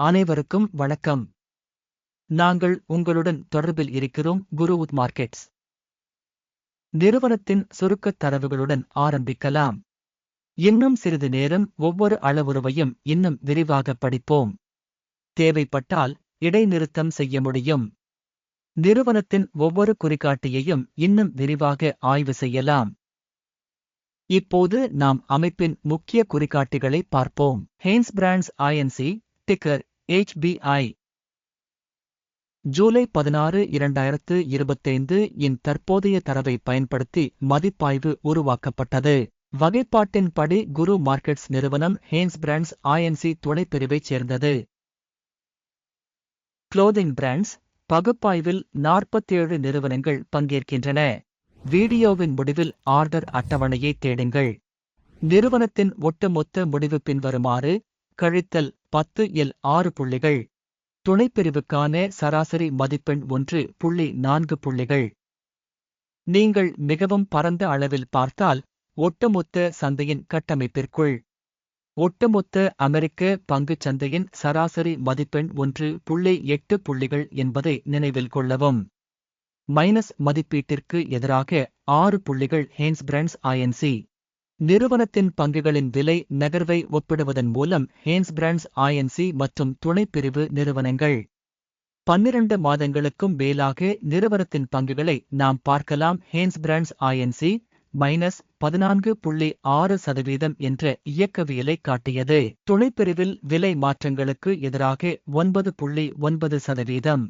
அனைவருக்கும் வணக்கம். நாங்கள் உங்களுடன் தொடர்பில் இருக்கிறோம் குருவுத் மார்க்கெட்ஸ். நிறுவனத்தின் சுருக்கத் தரவுகளுடன் ஆரம்பிக்கலாம். இன்னும் சிறிது நேரம் ஒவ்வொரு அளவுருவையும் இன்னும் விரிவாக படிப்போம். தேவைப்பட்டால் இடைநிறுத்தம் செய்ய முடியும். நிறுவனத்தின் ஒவ்வொரு குறிகாட்டியையும் இன்னும் விரிவாக ஆய்வு செய்யலாம். இப்போது நாம் அமைப்பின் முக்கிய குறிகாட்டிகளை பார்ப்போம். Hanes brands INC ticker HBI July பதினாறு இரண்டாயிரத்து இருபத்தைந்து இன் தற்போதைய தரவை பயன்படுத்தி மதிப்பாய்வு உருவாக்கப்பட்டது. வகைப்பாட்டின்படி குரு மார்க்கெட்ஸ் நிறுவனம் ஹேன்ஸ் பிராண்ட்ஸ் ஐஎன்சி துணைப்பிரிவைச் சேர்ந்தது. குளோதிங் பிராண்ட்ஸ் பகுப்பாய்வில் நாற்பத்தேழு நிறுவனங்கள் பங்கேற்கின்றன. வீடியோவின் முடிவில் ஆர்டர் அட்டவணையை தேடுங்கள். நிறுவனத்தின் ஒட்டுமொத்த முடிவு பின்வருமாறு கழித்தல் பத்து எல் ஆறு புள்ளிகள். துணைப்பிரிவுக்கான சராசரி மதிப்பெண் ஒன்று புள்ளி நான்கு புள்ளிகள். நீங்கள் மிகவும் பரந்த அளவில் பார்த்தால் ஒட்டுமொத்த சந்தையின் கட்டமைப்பிற்குள். ஒட்டுமொத்த அமெரிக்க பங்குச் சந்தையின் சராசரி மதிப்பெண் ஒன்று புள்ளி எட்டு புள்ளிகள் என்பதை நினைவில் கொள்ளவும். மைனஸ் மதிப்பீட்டிற்கு எதிராக ஆறு புள்ளிகள் ஹேன்ஸ் பிராண்ட்ஸ் ஐஎன்சி நிறுவனத்தின் பங்குகளின் விலை நகர்வை ஒப்பிடுவதன் மூலம் ஹேன்ஸ் பிராண்ட்ஸ் ஐஎன்சி மற்றும் துணைப்பிரிவு நிறுவனங்கள். பன்னிரண்டு மாதங்களுக்கும் மேலாக நிறுவனத்தின் பங்குகளை நாம் பார்க்கலாம் ஹேன்ஸ் பிராண்ட்ஸ் ஐஎன்சி மைனஸ் பதினான்கு புள்ளி ஆறு சதவீதம் என்ற இயக்கவியலை காட்டியது. துணைப்பிரிவில் விலை மாற்றங்களுக்கு எதிராக ஒன்பது புள்ளி ஒன்பது சதவீதம்.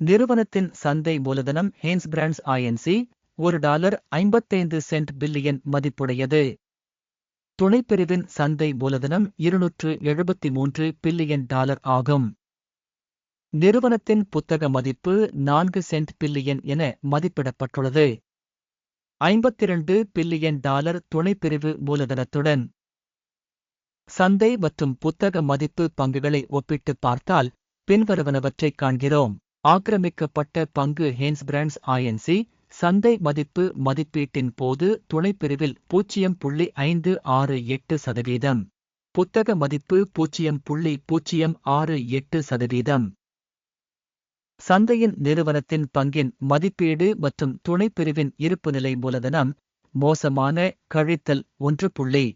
நிறுவனத்தின் சந்தை மூலதனம் ஹேன்ஸ் பிராண்ட்ஸ் ஐஎன்சி ஒரு டாலர் ஐம்பத்தைந்து சென்ட் பில்லியன் மதிப்புடையது. துணைப்பிரிவின் சந்தை மூலதனம் இருநூற்று எழுபத்தி மூன்று பில்லியன் டாலர் ஆகும். நிறுவனத்தின் புத்தக மதிப்பு நான்கு சென்ட் பில்லியன் என மதிப்பிடப்பட்டுள்ளது. ஐம்பத்திரண்டு பில்லியன் டாலர் துணைப்பிரிவு மூலதனத்துடன். சந்தை மற்றும் புத்தக மதிப்பு பங்குகளை ஒப்பிட்டு பார்த்தால் பின்வருவனவற்றைக் காண்கிறோம். ஆக்கிரமிக்கப்பட்ட பங்கு ஹேன்ஸ் பிராண்ட்ஸ் ஐஎன்சி சந்தை மதிப்பு மதிப்பீட்டின் போது துணைப்பிரிவில் பூஜ்ஜியம் புள்ளி ஐந்து ஆறு எட்டு சதவீதம். புத்தக மதிப்பு பூஜ்ஜியம் புள்ளி பூஜ்ஜியம் ஆறு எட்டு சதவீதம். சந்தையின் நிறுவனத்தின் பங்கின் மதிப்பீடு மற்றும் துணைப்பிரிவின் இருப்புநிலை மூலதனம் மோசமான கழித்தல் ஒன்று புள்ளி.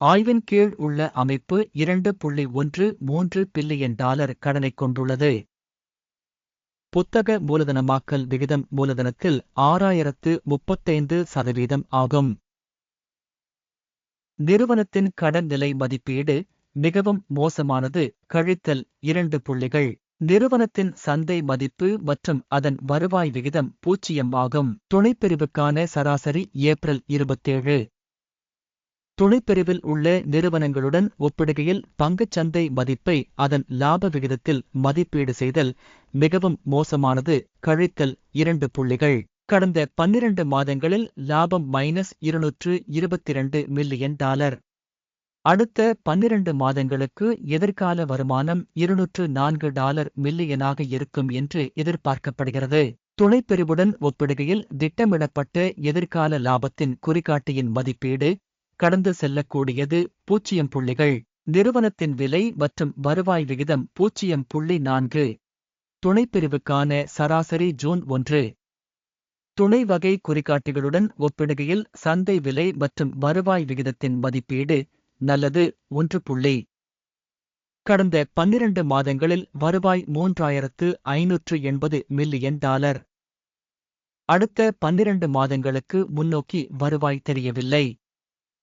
ஆய்வின் கீழ் உள்ள அமைப்பு இரண்டு புள்ளி ஒன்று மூன்று பில்லியன் டாலர் கடனைக் கொண்டுள்ளது. புத்தக மூலதனமாக்கல் விகிதம் மூலதனத்தில் ஆறாயிரத்து முப்பத்தைந்து சதவீதம் ஆகும். நிறுவனத்தின் கடன் நிலை மதிப்பீடு மிகவும் மோசமானது. கழித்தல் இரண்டு புள்ளிகள். நிறுவனத்தின் சந்தை மதிப்பு மற்றும் அதன் வருவாய் விகிதம் பூச்சியம் ஆகும் துணைப்பிரிவுக்கான சராசரி ஏப்ரல் இருபத்தேழு. துணைப்பிரிவில் உள்ள நிறுவனங்களுடன் ஒப்பிடுகையில் பங்குச்சந்தை மதிப்பை அதன் லாப விகிதத்தில் மதிப்பீடு செய்தல் மிகவும் மோசமானது. கழித்தல் இரண்டு புள்ளிகள். கடந்த பன்னிரண்டு மாதங்களில் லாபம் மைனஸ் இருநூற்று இருபத்தி இரண்டு மில்லியன் டாலர். அடுத்த பன்னிரண்டு மாதங்களுக்கு எதிர்கால வருமானம் இருநூற்று நான்கு டாலர் மில்லியனாக இருக்கும் என்று எதிர்பார்க்கப்படுகிறது. துணைப்பிரிவுடன் ஒப்பிடுகையில் திட்டமிடப்பட்ட எதிர்கால லாபத்தின் குறிகாட்டியின் மதிப்பீடு கடந்து செல்லக்கூடியது பூஜ்ஜியம் புள்ளிகள். நிறுவனத்தின் விலை மற்றும் வருவாய் விகிதம் பூஜ்ஜியம் புள்ளி நான்கு. துணைப்பிரிவுக்கான சராசரி ஜூன் ஒன்று. துணை வகை குறிகாட்டிகளுடன் ஒப்பிடுகையில் சந்தை விலை மற்றும் வருவாய் விகிதத்தின் மதிப்பீடு நல்லது ஒன்று புள்ளி. கடந்த பன்னிரண்டு மாதங்களில் வருவாய் மூன்றாயிரத்து ஐநூற்று எண்பது மில்லியன் டாலர். அடுத்த பன்னிரண்டு மாதங்களுக்கு முன்னோக்கி வருவாய் தெரியவில்லை.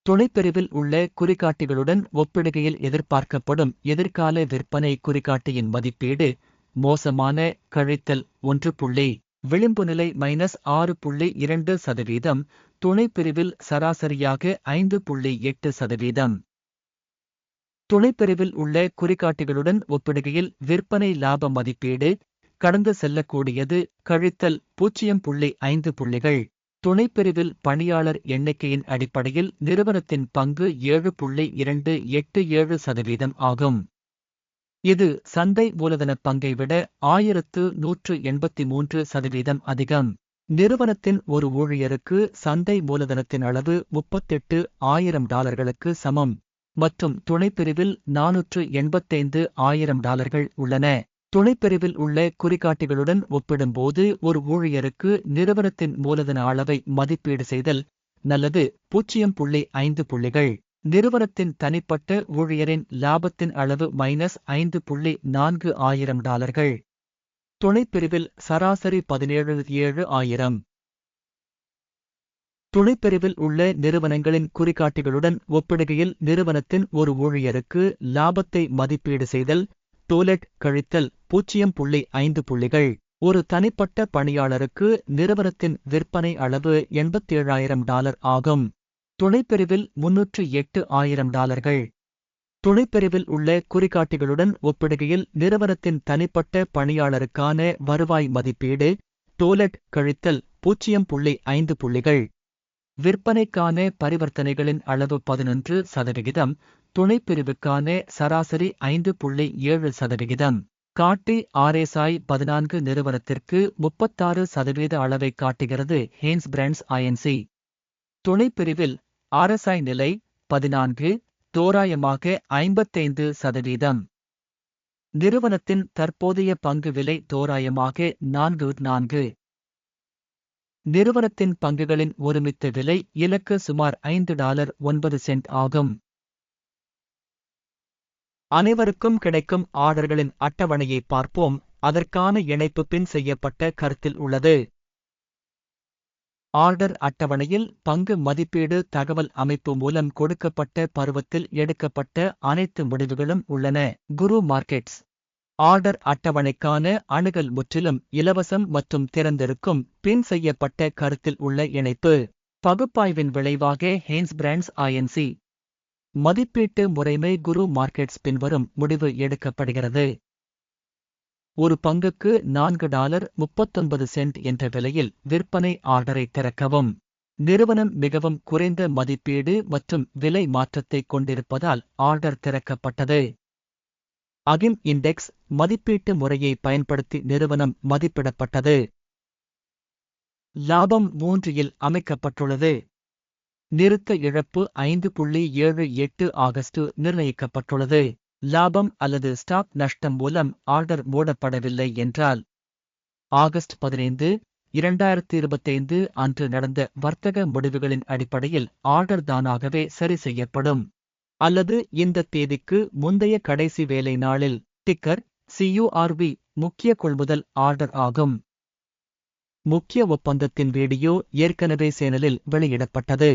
துணைப்பிரிவில் உள்ள குறிகாட்டிகளுடன் ஒப்பிடுகையில் எதிர்பார்க்கப்படும் எதிர்கால விற்பனை குறிகாட்டியின் மதிப்பீடு மோசமான கழித்தல் ஒன்று புள்ளி விளிம்பு நிலை மைனஸ் ஆறு புள்ளி இரண்டு சதவீதம் துணைப்பிரிவில் சராசரியாக ஐந்து புள்ளி எட்டு சதவீதம். துணைப்பிரிவில் உள்ள குறிகாட்டிகளுடன் ஒப்பிடுகையில் விற்பனை லாப மதிப்பீடு கடந்து செல்லக்கூடியது கழித்தல் பூஜ்ஜியம் புள்ளி ஐந்து புள்ளிகள். துணைப்பிரிவில் பணியாளர் எண்ணிக்கையின் அடிப்படையில் நிறுவனத்தின் பங்கு ஏழு புள்ளி இரண்டு எட்டு ஏழு சதவீதம் ஆகும். இது சந்தை மூலதன பங்கை விட ஆயிரத்து நூற்று எண்பத்தி மூன்று சதவீதம் அதிகம். நிறுவனத்தின் ஒரு ஊழியருக்கு சந்தை மூலதனத்தின் அளவு முப்பத்தெட்டு ஆயிரம் டாலர்களுக்கு சமம். மற்றும் துணைப்பிரிவில் நானூற்று எண்பத்தைந்து ஆயிரம் டாலர்கள் உள்ளன. துணைப்பிரிவில் உள்ள குறிகாட்டிகளுடன் ஒப்பிடும்போது ஒரு ஊழியருக்கு நிறுவனத்தின் மூலதன அளவை மதிப்பீடு செய்தல் நல்லது. பூஜ்ஜியம் புள்ளி ஐந்து புள்ளிகள். நிறுவனத்தின் தனிப்பட்ட ஊழியரின் லாபத்தின் அளவு மைனஸ் ஐந்து புள்ளி நான்கு ஆயிரம் டாலர்கள். துணைப்பிரிவில் சராசரி பதினேழு ஏழு ஆயிரம். துணைப்பிரிவில் உள்ள நிறுவனங்களின் குறிகாட்டிகளுடன் ஒப்பிடுகையில் நிறுவனத்தின் ஒரு ஊழியருக்கு லாபத்தை மதிப்பீடு செய்தல் டோலெட் கழித்தல் பூஜ்ஜியம் புள்ளி ஐந்து புள்ளிகள். ஒரு தனிப்பட்ட பணியாளருக்கு நிறுவனத்தின் விற்பனை அளவு எண்பத்தேழாயிரம் டாலர் ஆகும். துணைப்பிரிவில் முன்னூற்று எட்டு ஆயிரம் டாலர்கள். துணைப்பிரிவில் உள்ள குறிகாட்டிகளுடன் ஒப்பிடுகையில் நிறுவனத்தின் தனிப்பட்ட பணியாளருக்கான வருவாய் மதிப்பீடு டோலெட் கழித்தல் பூஜ்ஜியம் புள்ளி ஐந்து புள்ளிகள். விற்பனைக்கான பரிவர்த்தனைகளின் அளவு பதினொன்று சதவிகிதம் துணைப்பிரிவுக்கான சராசரி ஐந்து புள்ளி ஏழு சதவிகிதம். காட்டி ஆர்எஸ்ஐ பதினான்கு நிறுவனத்திற்கு முப்பத்தாறு சதவீத அளவை காட்டுகிறது ஹேன்ஸ் பிராண்ட்ஸ் ஐஎன்சி துணைப்பிரிவில் ஆர்எஸ்ஐ நிலை பதினான்கு தோராயமாக ஐம்பத்தைந்து சதவீதம். நிறுவனத்தின் தற்போதைய பங்கு விலை தோராயமாக நான்கு நான்கு. நிறுவனத்தின் பங்குகளின் ஒருமித்த விலை இலக்கு சுமார் ஐந்து டாலர் ஒன்பது சென்ட் ஆகும். அனைவருக்கும் கிடைக்கும் ஆர்டர்களின் அட்டவணையை பார்ப்போம். அதற்கான இணைப்பு பின் செய்யப்பட்ட கருத்தில் உள்ளது. ஆர்டர் அட்டவணையில் பங்கு மதிப்பீடு தகவல் அமைப்பு மூலம் கொடுக்கப்பட்ட பருவத்தில் எடுக்கப்பட்ட அனைத்து முடிவுகளும் உள்ளன. குரு மார்க்கெட்ஸ். ஆர்டர் அட்டவணைக்கான அணுகல் முற்றிலும் இலவசம் மற்றும் திறந்திருக்கும் பின் செய்யப்பட்ட கருத்தில் உள்ள இணைப்பு. பகுப்பாய்வின் விளைவாக ஹேன்ஸ் பிராண்ட்ஸ் ஐஎன்சி மதிப்பீட்டு முறைமை குரு மார்க்கெட்ஸ் பின்வரும் முடிவு எடுக்கப்படுகிறது. ஒரு பங்குக்கு நான்கு டாலர் முப்பத்தொன்பது சென்ட் என்ற விலையில் விற்பனை ஆர்டரை திறக்கவும். நிறுவனம் மிகவும் குறைந்த மதிப்பீடு மற்றும் விலை மாற்றத்தை கொண்டிருப்பதால் ஆர்டர் திறக்கப்பட்டது. அகிம் இண்டெக்ஸ் மதிப்பீட்டு முறையை பயன்படுத்தி நிறுவனம் மதிப்பிடப்பட்டது. லாபம் மூன்றில் அமைக்கப்பட்டுள்ளது. நிறுத்த இழப்பு ஐந்து புள்ளி ஏழு எட்டு ஆகஸ்ட் நிர்ணயிக்கப்பட்டுள்ளது. லாபம் அல்லது ஸ்டாக் நஷ்டம் மூலம் ஆர்டர் மூடப்படவில்லை என்றால் ஆகஸ்ட் பதினைந்து இரண்டாயிரத்தி இருபத்தைந்து அன்று நடந்த வர்த்தக முடிவுகளின் அடிப்படையில் ஆர்டர் தானாகவே சரி செய்யப்படும். அல்லது இந்த தேதிக்கு முந்தைய கடைசி வேலை நாளில் டிக்கர் சியூஆர்வி முக்கிய கொள்முதல் ஆர்டர் ஆகும். முக்கிய ஒப்பந்தத்தின் வீடியோ ஏற்கனவே சேனலில் வெளியிடப்பட்டது.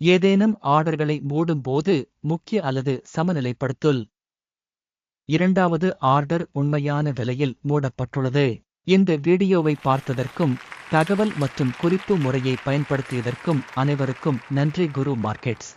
ஏதேனும் ஆர்டர்களை மூடும்போது முக்கிய அல்லது சமநிலைப்படுத்துல் இரண்டாவது ஆர்டர் உண்மையான விலையில் மூடப்பட்டுள்ளது. இந்த வீடியோவை பார்த்ததற்கும் தகவல் மற்றும் குறிப்பு முறையை பயன்படுத்தியதற்கும் அனைவருக்கும் நன்றி குரு மார்க்கெட்ஸ்.